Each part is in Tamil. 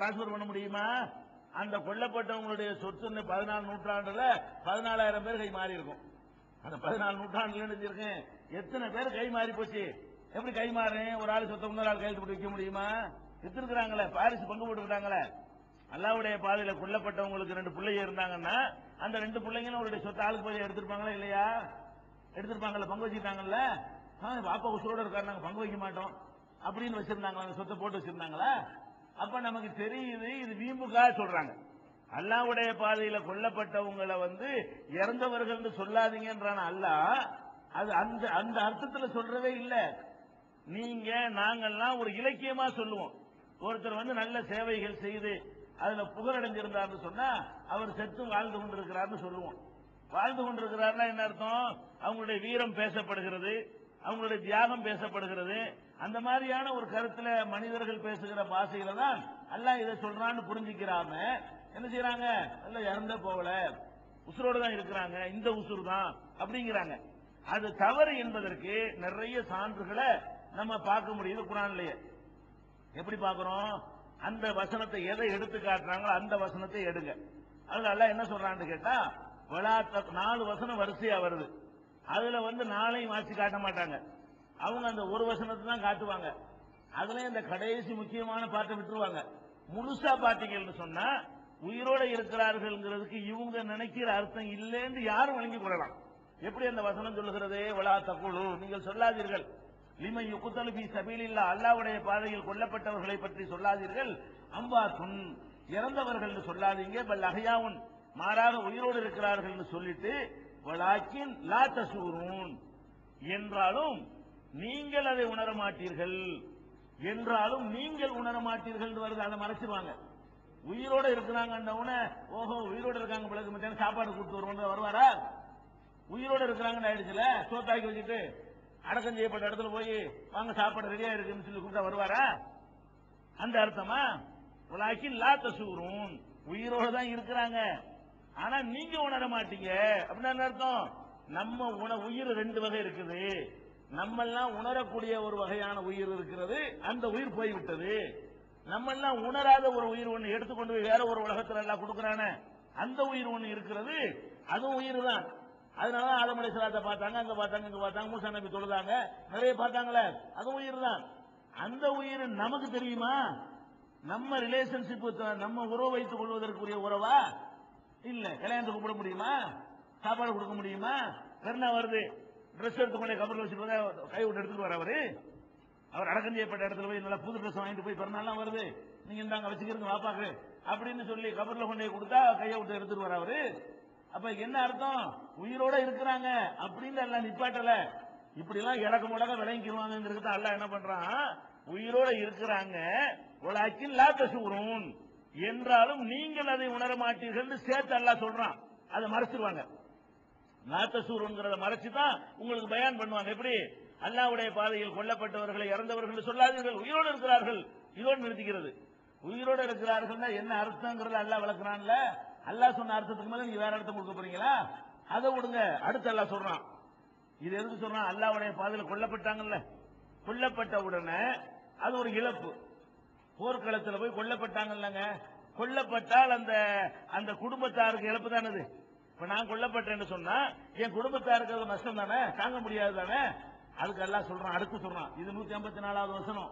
டிரான்ஸ்பர் பண்ண முடியுமா? அந்த கொல்லப்பட்டவங்களுடைய சொத்துன்னு பதினாலு நூற்றாண்டுல பதினாலாயிரம் பேர் கை மாறி இருக்கும் அந்த பதினாலு நூற்றாண்டுல நினைச்சிருக்கேன் எத்தனை பேர் கை மாறி போச்சு? எப்படி கை மாறேன்? ஒரு ஆள் சொத்த இன்னொரு ஆள் கையெழுத்து போட்டு வைக்க முடியுமா? வித்திருக்கிறாங்களே பாரிஸ் பங்கு போட்டுக்கிட்டாங்களே அல்லாவுடைய பாதையில கொல்லப்பட்டவங்களுக்கு ரெண்டு பிள்ளைங்க இருந்தாங்கன்னா அந்த ரெண்டு பிள்ளைங்களும் அவருடைய சொத்து ஆளுக்கு போய் எடுத்திருப்பாங்களா இல்லையா? எடுத்திருப்பாங்கல்ல பங்கு வச்சுக்கிட்டாங்கல்ல? பாப்பா உசுரோட இருக்காரு நாங்க பங்கு வைக்க மாட்டோம். அப்படின்னு வச்சிருந்தாங்களா? அந்த சொத்தை போட்டு வச்சிருந்தாங்களா? அப்ப நமக்கு தெரியுது இது வீம்புக்காக சொல்றாங்க. அல்லாவுடைய பாதையில கொல்லப்பட்டவங்களை வந்து இறந்தவர்கள் சொல்லாதீங்கன்றான அல்லாஹ் அது அந்த அந்த அர்த்தத்துல சொல்றதே இல்ல. நீங்க நாங்கெல்லாம் ஒரு இலக்கியமா சொல்லுவோம். ஒருத்தர் வந்து நல்ல சேவைகள் செய்து அதுல புகழடைஞ்சிருந்தார்னு சொன்னா அவர் செத்து வாழ்ந்து கொண்டிருக்கிறார்னு சொல்லுவோம். வாழ்ந்து கொண்டிருக்கிறார்னா என்ன அர்த்தம்? அவங்களுடைய வீரம் பேசப்படுகிறது. அவங்களுடைய தியாகம் பேசப்படுகிறது. அந்த மாதிரியான ஒரு கருத்துல மனிதர்கள் பேசுகிற பாஷையில தான் அல்லாஹ் இதை சொல்றான்னு புரிஞ்சுக்கிறாம என்ன செய்யறாங்க அல்ல இறந்த போகல உசுரோடு தான் இருக்கிறாங்க. இந்த உசுறு தான் அப்படிங்கிறாங்க. அது தவறு என்பதற்கு நிறைய சான்றுகளை நம்ம பார்க்க முடியுது குரான்லயே. எப்படி பாக்குறோம் அந்த வசனத்தை எதை எடுத்து காட்டுறாங்களோ அந்த வசனத்தை எடுங்க. அதுல அல்லாஹ் என்ன சொல்றான்னு கேட்டா நாலு வசனம் வரிசையா வருது. அதுல வந்து நாளையும் வாசி காட்ட மாட்டாங்க. அவங்க அந்த ஒரு வசனத்தை தான் காட்டுவாங்க. அதுலயும் இந்த கடைசி முக்கியமான பாட்டை விட்டுருவாங்க. முழுசா பாத்தீங்கன்னு சொன்னா உயிரோட இருக்கிறார்கள்ங்கிறதுக்கு இவங்க நினைக்கிற அர்த்தம் இல்லைன்னு யாரும் வழங்கி கொள்ளலாம். எப்படி அந்த வசனம் சொல்லுகிறதே? வலா தக்குழு நீங்கள் சொல்லாதீர்கள். லிமை யுக்குத்தலு பி சபீலில்லா அல்லாவுடைய பாதையில் கொல்லப்பட்டவர்களை பற்றி சொல்லாதீர்கள். அம்பா துன் இறந்தவர்கள் சொல்லாதீங்க. பல் அகையாவுன் மாறாக உயிரோடு இருக்கிறார்கள் சொல்லிட்டு வலாக்கின் லா தசூரூன். என்றாலும் நீங்கள் அதை உணர மாட்டீர்கள். என்றாலும் நீங்கள் உணர மாட்டீர்கள் வருது அதை மறைச்சிருவாங்க. உயிரோட இருக்கிறாங்க ஓஹோ உயிரோட இருக்காங்க பிள்ளைக்கு மத்தியானம் சாப்பாடு கொடுத்து வருவோம் வருவாரா? உயிரோட இருக்கிறாங்கன்னு ஆயிடுச்சுல சோத்தாக்கி வச்சுட்டு அடக்கம் செய்யப்பட்ட இடத்துல போய் வாங்க சாப்பாடு ரெடியா இருக்குன்னு சொல்லி கூப்பிட்டா வருவாரா? அந்த அர்த்தமா? உலாக்கி லா தசூரும் உயிரோட தான் இருக்கிறாங்க. ஆனா நீங்க உணர மாட்டீங்க. அப்படின்னு என்ன அர்த்தம்? நம்ம உண உயிர் ரெண்டு வகை இருக்குது. நம்ம எல்லாம் உணரக்கூடிய ஒரு வகையான உயிர் இருக்கிறது. அந்த உயிர் போய்விட்டது. நம்ம எல்லாம் உணராத ஒரு உயிர் ஒண்ணு எடுத்துக்கொண்டு போய் வேற ஒரு உலகத்துல எல்லாம் கொடுக்கறானே. அந்த உயிர் ஒண்ணு இருக்கிறது. அதுவும் உயிர் தான் அதனால ஆதமலை சிலாத்தை பார்த்தாங்க அங்க பார்த்தாங்க இங்க பார்த்தாங்க மூசா நபி தொழுதாங்க நிறைய பார்த்தாங்களே. அதுவும் உயிர் தான் அந்த உயிர் நமக்கு தெரியுமா? நம்ம ரிலேஷன்ஷிப் நம்ம உறவு வைத்துக் கொள்வதற்குரிய உறவா? இல்ல கல்யாணத்துக்கு கூப்பிட முடியுமா? சாப்பாடு கொடுக்க முடியுமா? பெருனா வருது. ட்ரெஸ் எடுத்து கொண்டே கபரில் வச்சுட்டு கை விட்டு எடுத்துட்டு வர அவரு. அவர் அடக்கம் செய்யப்பட்ட இடத்துல போய் நல்லா புது ட்ரெஸ் வாங்கிட்டு போய் பிறநாள்லாம் வருது. நீங்க இந்தாங்க வச்சுக்கிறீங்க வாப்பாக்கு அப்படின்னு சொல்லி கபர்ல கொண்டு போய் கொடுத்தா கையை விட்டு எடுத்துட்டு வர அவரு. அப்ப என்ன அர்த்தம்? உயிரோட இருக்கிறாங்க அப்படின்னு எல்லாம் நிப்பாட்டல. இப்படி எல்லாம் இறக்க முடக்க விளங்கிடுவாங்கிறது எல்லாம் என்ன பண்றான்? உயிரோட இருக்கிறாங்க. உலகில் லா என்றாலும் நீங்கள் அதை உணர மாட்டீர்கள் சேர்த்து அல்லாஹ் சொல்றான். அதை மறைச்சிருவாங்க. நாத்தசூருங்கிறத மறைச்சு தான் உங்களுக்கு பயான் பண்ணுவாங்க. எப்படி? அல்லாவுடைய பாதையில் கொல்லப்பட்டவர்களை இறந்தவர்கள் சொல்லாதீர்கள். உயிரோடு இருக்கிறார்கள். இதோடு நிறுத்திக்கிறது. உயிரோடு இருக்கிறார்கள் என்ன அர்த்தங்கிறத அல்லாஹ் விளக்குறான்ல? அல்லாஹ் சொன்ன அர்த்தத்துக்கு மேல நீங்க வேற அர்த்தம் கொடுக்க போறீங்களா? அதை விடுங்க. அடுத்து அல்லாஹ் சொல்றான். இது எதுக்கு சொல்றான்? அல்லாவுடைய பாதையில் கொல்லப்பட்டாங்கல்ல. கொல்லப்பட்ட உடனே அது ஒரு இழப்பு. போர்க்களத்தில் போய் கொல்லப்பட்டாங்கல்லங்க. கொல்லப்பட்டால் அந்த அந்த குடும்பத்தாருக்கு இழப்பு தானது இப்ப நான் கொல்லப்பட்டேன்னு சொன்னா என் குடும்பத்தாருக்கு அது நஷ்டம் தானே தாங்க முடியாது தானே அதுக்கு எல்லாம் சொல்றான் அடுத்து சொல்றான். இது நூத்தி ஐம்பத்தி நாலாவது வசனம்.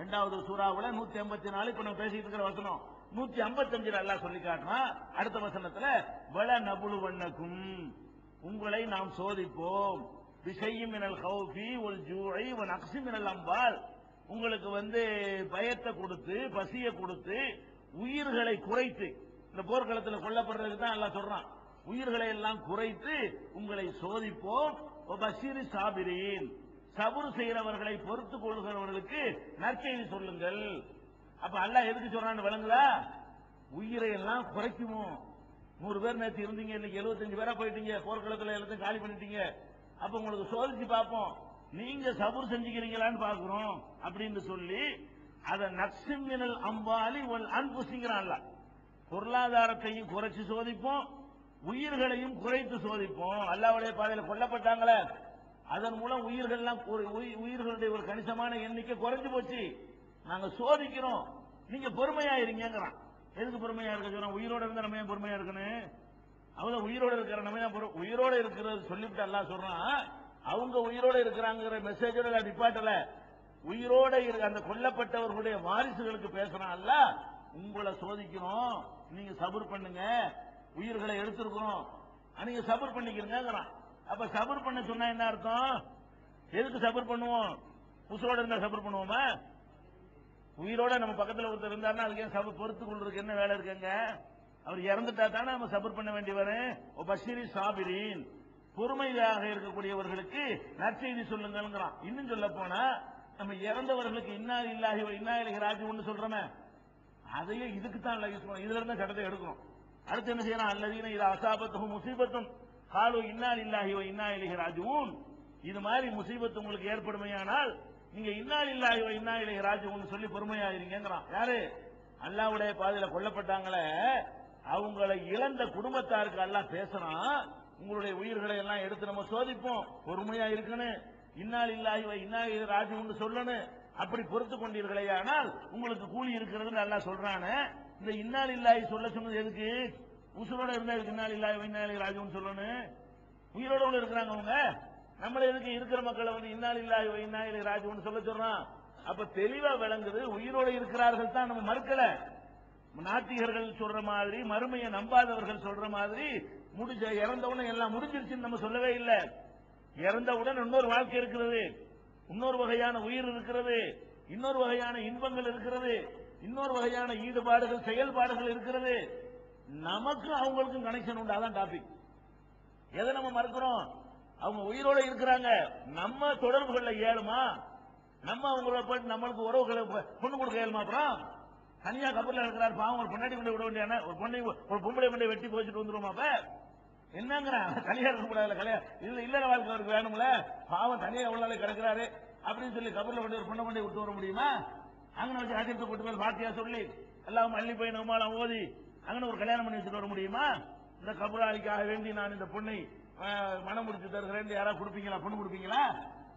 ரெண்டாவது சூறாவுல நூத்தி ஐம்பத்தி நாலு இப்ப நம்ம பேசிட்டு இருக்கிற வசனம். நூத்தி ஐம்பத்தஞ்சுல எல்லாம் சொல்லி காட்டுறான். அடுத்த வசனத்துல வள நபுழு வண்ணக்கும் உங்களை நாம் சோதிப்போம். விஷயம் மினல் ஹவுபி ஒல் ஜூஐ ஒன் அக்சி மினல் அம்பால். உங்களுக்கு வந்து பயத்தை கொடுத்து பசியை கொடுத்து உயிர்களை குறைத்து இந்த போர்க்களத்தில் கொல்லப்படுறதுக்கு தான் எல்லாம் சொல்றான். உயிர்களை எல்லாம் குறைத்து உங்களை சோதிப்போம். பஷீரி சாபிரீன். சபுர் செய்கிறவர்களை பொறுத்து கொள்கிறவர்களுக்கு நற்செய்தி சொல்லுங்கள். அப்ப அல்லாஹ் எதுக்கு சொல்றான்னு விளங்குதா? உயிரை எல்லாம் குறைக்குமோ? நூறு பேர் நேற்று இருந்தீங்க இன்னைக்கு எழுபத்தஞ்சு பேரா போயிட்டீங்க போர்க்களத்தில் எல்லாத்தையும் காலி பண்ணிட்டீங்க. அப்ப உங்களுக்கு சோதிச்சு பார்ப்போம். நீங்க சபுர் செஞ்சுக்கிறீங்களான்னு பாக்குறோம் அப்படின்னு சொல்லி அதை நக்சிமினல் அம்பாலி ஒல் அன்புசிங்கிறான்ல. பொருளாதாரத்தையும் குறைச்சு சோதிப்போம் உயிர்களையும் குறைத்து சோதிப்போம். அல்லாவுடைய பாதையில கொல்லப்பட்டாங்களே. அதன் மூலம் உயிர்கள்லாம் உயிர்களுடைய ஒரு கணிசமான எண்ணிக்கை குறைஞ்சு போச்சு. நாங்க சோதிக்கிறோம். நீங்க பொறுமையா இருங்கிறான் எதுக்கு பொறுமையா இருக்க சொல்றோம் உயிரோட இருந்தா நம்ம ஏன் பொறுமையா இருக்கணும்? அவங்க உயிரோட இருக்கிற நம்ம உயிரோட இருக்கிறது சொல்லிவிட்டு எல்லாம் சொல்றான் அவங்க உயிரோட இருக்கிறாங்கிற மெசேஜோட நிப்பாட்டல உயிரோட இருக்க அந்த கொல்லப்பட்டவர்களுடைய வாரிசுகளுக்கு பேசுறான். அல்ல உங்களை சோதிக்கணும். நீங்க சபர் பண்ணுங்க. உயிர்களை எடுத்திருக்கிறோம் நீங்க சபர் பண்ணிக்கிறீங்கிறான் அப்ப சபர் பண்ண சொன்னா என்ன அர்த்தம்? எதுக்கு சபர் பண்ணுவோம்? உசுரோட இருந்தா சபர் பண்ணுவோமா? உயிரோட நம்ம பக்கத்துல ஒருத்தர் இருந்தாருன்னா அதுக்கு ஏன் சபர் பொறுத்து கொள்றதுக்கு என்ன வேலை இருக்குங்க? அவர் இறந்துட்டா தானே நம்ம சபர் பண்ண வேண்டி வரும் ஓ பஷீரி சாபிரின். பொறுமையாக இருக்கக்கூடியவர்களுக்கு நற்செய்தி சொல்லுங்கிறான் இன்னும் சொல்ல போனா நம்ம இறந்தவர்களுக்கு இன்னா இல்லாஹி இன்னா இலகி ராஜு ஒன்று சொல்றோமே அதையே இதுக்கு தான் யூஸ் பண்ணணும் இதுல இருந்து சட்டத்தை எடுக்கணும். அடுத்து என்ன செய்யணும் அல்லதீன இது அசாபத்தும் முசீபத்தும் காலு இன்னா இல்லாஹி இன்னா இலகி ராஜுவும் இது மாதிரி முசீபத்து உங்களுக்கு ஏற்படுமையானால் நீங்க இன்னா இல்லாஹி இன்னா இலகி ராஜுவும் சொல்லி பொறுமையா இருங்கிறான் யாரு? அல்லாவுடைய பாதையில கொல்லப்பட்டாங்களே அவங்களை இழந்த குடும்பத்தாருக்கு எல்லாம் பேசுறான். உங்களுடைய உயிர்களை எல்லாம் எடுத்து நம்ம சோதிப்போம். பொறுமையா இருக்கணும். இன்னால் இல்லாஹி இன்னாலி ராஜுன்னு சொல்லணும். அப்படி பொறுத்து கொண்டீர்களே ஆனால் உங்களுக்கு கூலி இருக்கிறது நல்லா சொல்றானே. இந்த இன்னால் இல்லாய் சொல்ல சொன்னது எதுக்கு? உசுரோட இருந்தா இதுக்கு இன்னால் இல்லாய் இன்னாலி ராஜுன்னு சொல்லணும்? உயிரோட உள்ள இருக்கிறாங்க அவங்க நம்மள எதுக்கு இருக்கிற மக்களை வந்து இன்னால் இல்லாய் இன்னாலி ராஜுன்னு சொல்ல சொல்றான்? அப்ப தெளிவா விளங்குது உயிரோட இருக்கிறார்கள் தான் நம்ம மறுக்கல. நாத்திகர்கள் சொல்ற மாதிரி மறுமையை நம்பாதவர்கள் சொல்ற மாதிரி முடிஞ்ச இறந்தவுடன் எல்லாம் முடிஞ்சிருச்சுன்னு நம்ம சொல்லவே இல்லை. இறந்தவுடன் இன்னொரு வாழ்க்கை இருக்கிறது. இன்னொரு வகையான உயிர் இருக்கிறது. இன்னொரு வகையான இன்பங்கள் இருக்கிறது. இன்னொரு வகையான ஈடுபாடுகள் செயல்பாடுகள் இருக்கிறது. நமக்கும் அவங்களுக்கும் கனெக்ஷன் உண்டு. அதான் டாபிக் எதை நம்ம மறுக்கிறோம்? அவங்க உயிரோட இருக்கிறாங்க. நம்ம தொடர்புகளில் ஏழுமா? நம்ம அவங்கள போயிட்டு நம்மளுக்கு உறவுகளை பொண்ணு கொடுக்க ஏழுமா அப்புறம்? தனியா கபரில் இருக்கிறார். பாவம் ஒரு பொண்டாட்டி கொண்டு விட வேண்டியான ஒரு பொண்ணை ஒரு பொம்பளை கொண்டு வெட்டி போச்சுட்டு வந்துருமா அப்ப? என்னங்கிறான்? தனியா இருக்க கூடாது கல்யாணம். இல்ல இல்லற வாழ்க்கை அவருக்கு வேணும்ல? பாவம் தனியா எவ்வளவு நாளை கிடக்குறாரு? அப்படின்னு சொல்லி கபர்ல கொண்டு ஒரு பொண்ணை கொண்டு விட்டு வர முடியுமா? அங்கே வச்சு ஆச்சரியத்தை கூட்டு போய் பாட்டியா சொல்லி எல்லாம் மல்லி போய் நம்மளாம் ஓதி அங்கே ஒரு கல்யாணம் பண்ணி வச்சுட்டு வர முடியுமா? இந்த கபுராளிக்காக வேண்டி நான் இந்த பொண்ணை மனம் முடிச்சு தருகிறேன். யாராவது கொடுப்பீங்களா? பொண்ணு கொடுப்பீங்களா?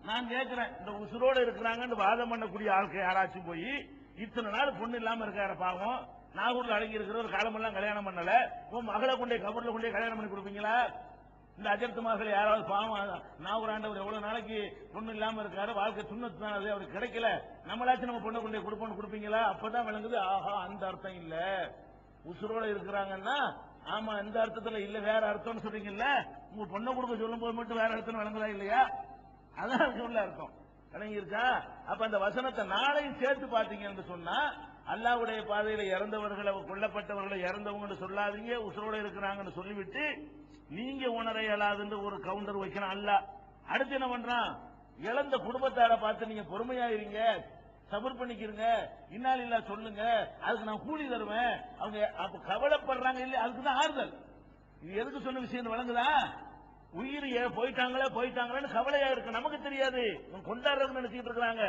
நான் கேட்கிறேன். இந்த உசுரோடு இருக்கிறாங்கன்னு வாதம் பண்ணக்கூடிய ஆட்கள் யாராச்சும் போய் இத்தனை நாள் பொண்ணு இல்லாம இருக்காரு பாவம். நாகூர்ல அடங்கி இருக்கிற ஒரு காலமெல்லாம் கல்யாணம் பண்ணல. உன் மகளை கொண்டே கபூர்ல கொண்டே கல்யாணம் பண்ணி கொடுப்பீங்களா? இந்த அஜர்த்து மகள் யாராவது பாவம் நாகூர் ஆண்டவர் எவ்வளவு நாளைக்கு பொண்ணு இல்லாம இருக்காரு வாழ்க்கை சுண்ணத்து தான் அது அவருக்கு கிடைக்கல. நம்மளாச்சும் நம்ம பொண்ணை கொண்டே கொடுப்போம்னு கொடுப்பீங்களா? அப்பதான் விளங்குது ஆஹா அந்த அர்த்தம் இல்ல. உசுரோட இருக்கிறாங்கன்னா ஆமா இந்த அர்த்தத்துல இல்ல வேற அர்த்தம்னு சொல்றீங்கல்ல? உங்க பொண்ணை கொடுக்க சொல்லும் போது மட்டும் வேற அர்த்தம் விளங்குதா இல்லையா? அதான் சொல்ல அர்த்தம். விளங்கிருச்சா? அப்ப அந்த வசனத்தை நாளையும் சேர்த்து பாத்தீங்கன்னு சொன்னா அல்லாவுடைய பாதையில இறந்தவர்களை கொல்லப்பட்டவர்களை இறந்தவங்கன்னு சொல்லாதீங்க உசுரோட இருக்கிறாங்கன்னு சொல்லிவிட்டு நீங்க உணர இயலாதுன்னு ஒரு கவுண்டர் வைக்கிறான் அல்ல அடுத்து என்ன பண்றான் இழந்த குடும்பத்தார பார்த்து நீங்க பொறுமையா இருங்க சபர் பண்ணிக்கிறங்க இன்னால் இல்ல சொல்லுங்க அதுக்கு நான் கூலி தருவேன். அவங்க அப்ப கவலைப்படுறாங்க இல்ல அதுக்கு தான் ஆறுதல். இது எதுக்கு சொன்ன விஷயம் வழங்குதா உயிர் போயிட்டாங்களே போயிட்டாங்களேன்னு கவலையா இருக்கு. நமக்கு தெரியாது. கொண்டாடுறவங்க கொண்டாடுறதுன்னு நினைச்சிட்டு இருக்கிறாங்க.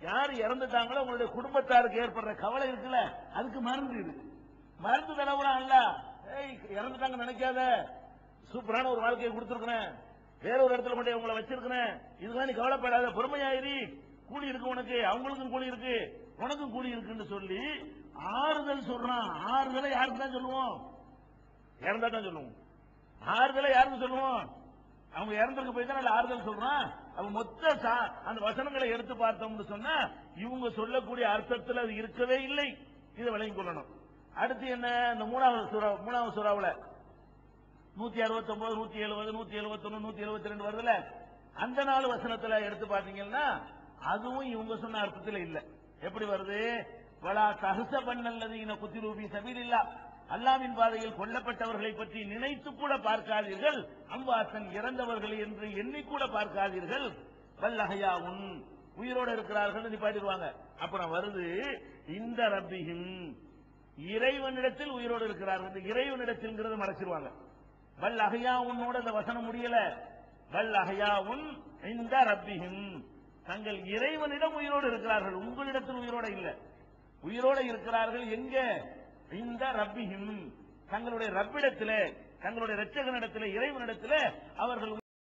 யார் இறந்துட்டாங்களோ உங்களுடைய குடும்பத்தாருக்கு ஏற்படுற கவலை இருக்குல்ல? அதுக்கு மருந்து இது. மருந்து தடவுலாம் அல்ல ஏய் இறந்துட்டாங்க நினைக்காத. சூப்பரான ஒரு வாழ்க்கையை கொடுத்துருக்கிறேன். வேற ஒரு இடத்துல மட்டும் உங்களை வச்சிருக்கிறேன். இதுதான் நீ கவலைப்படாத. பொறுமையாயிரி. கூலி இருக்கு உனக்கு. அவங்களுக்கும் கூலி இருக்கு. உனக்கும் கூலி இருக்குன்னு சொல்லி ஆறுதல் சொல்றான். ஆறுதலை யாருக்கு தான் சொல்லுவோம்? இறந்தா தான் சொல்லுவோம். ஆறுதலை யாருக்கு சொல்லுவோம்? அவங்க இறந்துருக்கு போய் தான் ஆறுதல் சொல்றான். அவங்க மொத்த அந்த வசனங்களை எடுத்து பார்த்தோம்னு சொன்னா இவங்க சொல்லக்கூடிய அர்த்தத்தில் அது இருக்கவே இல்லை. இதை விளங்கிக் கொள்ளணும். அடுத்து என்ன? இந்த மூணாவது சுறா மூணாவது சுறாவில். நூத்தி அறுபத்தி ஒன்பது நூத்தி எழுபது நூத்தி எழுபத்தி ஒன்று நூத்தி எழுபத்தி ரெண்டு வருதுல? அந்த நாலு வசனத்துல எடுத்து பாத்தீங்கன்னா அதுவும் இவங்க சொன்ன அர்த்தத்தில் இல்ல. எப்படி வருது? வலா தகுச பண்ணல்லது இன குத்திரூபி சபீரில்லா அல்லாவின் பாதையில் கொல்லப்பட்டவர்களை பற்றி நினைத்து கூட பார்க்காதீர்கள். அம்பாசன் இறந்தவர்கள் என்று எண்ணிக்கூட பார்க்காதீர்கள். வல்லகையா உன் உயிரோடு இருக்கிறார்கள் நிப்பாட்டிடுவாங்க அப்புறம் வருது இந்த ரப்பியும் இறைவனிடத்தில் உயிரோடு இருக்கிறார்கள் இறைவனிடத்தில் மறைச்சிருவாங்க. வல் அகையா உன்னோட இந்த வசனம் முடியல. வல் அகையா உன் இந்த ரப்பியும் தங்கள் இறைவனிடம் உயிரோடு இருக்கிறார்கள். உங்களிடத்தில் உயிரோட இல்ல. உயிரோட இருக்கிறார்கள் எங்க? இந்த ரப்பியும் தங்களுடைய ரப்பிடத்திலே தங்களுடைய இரட்சகனிடத்திலே இறைவனிடத்திலே அவர்கள்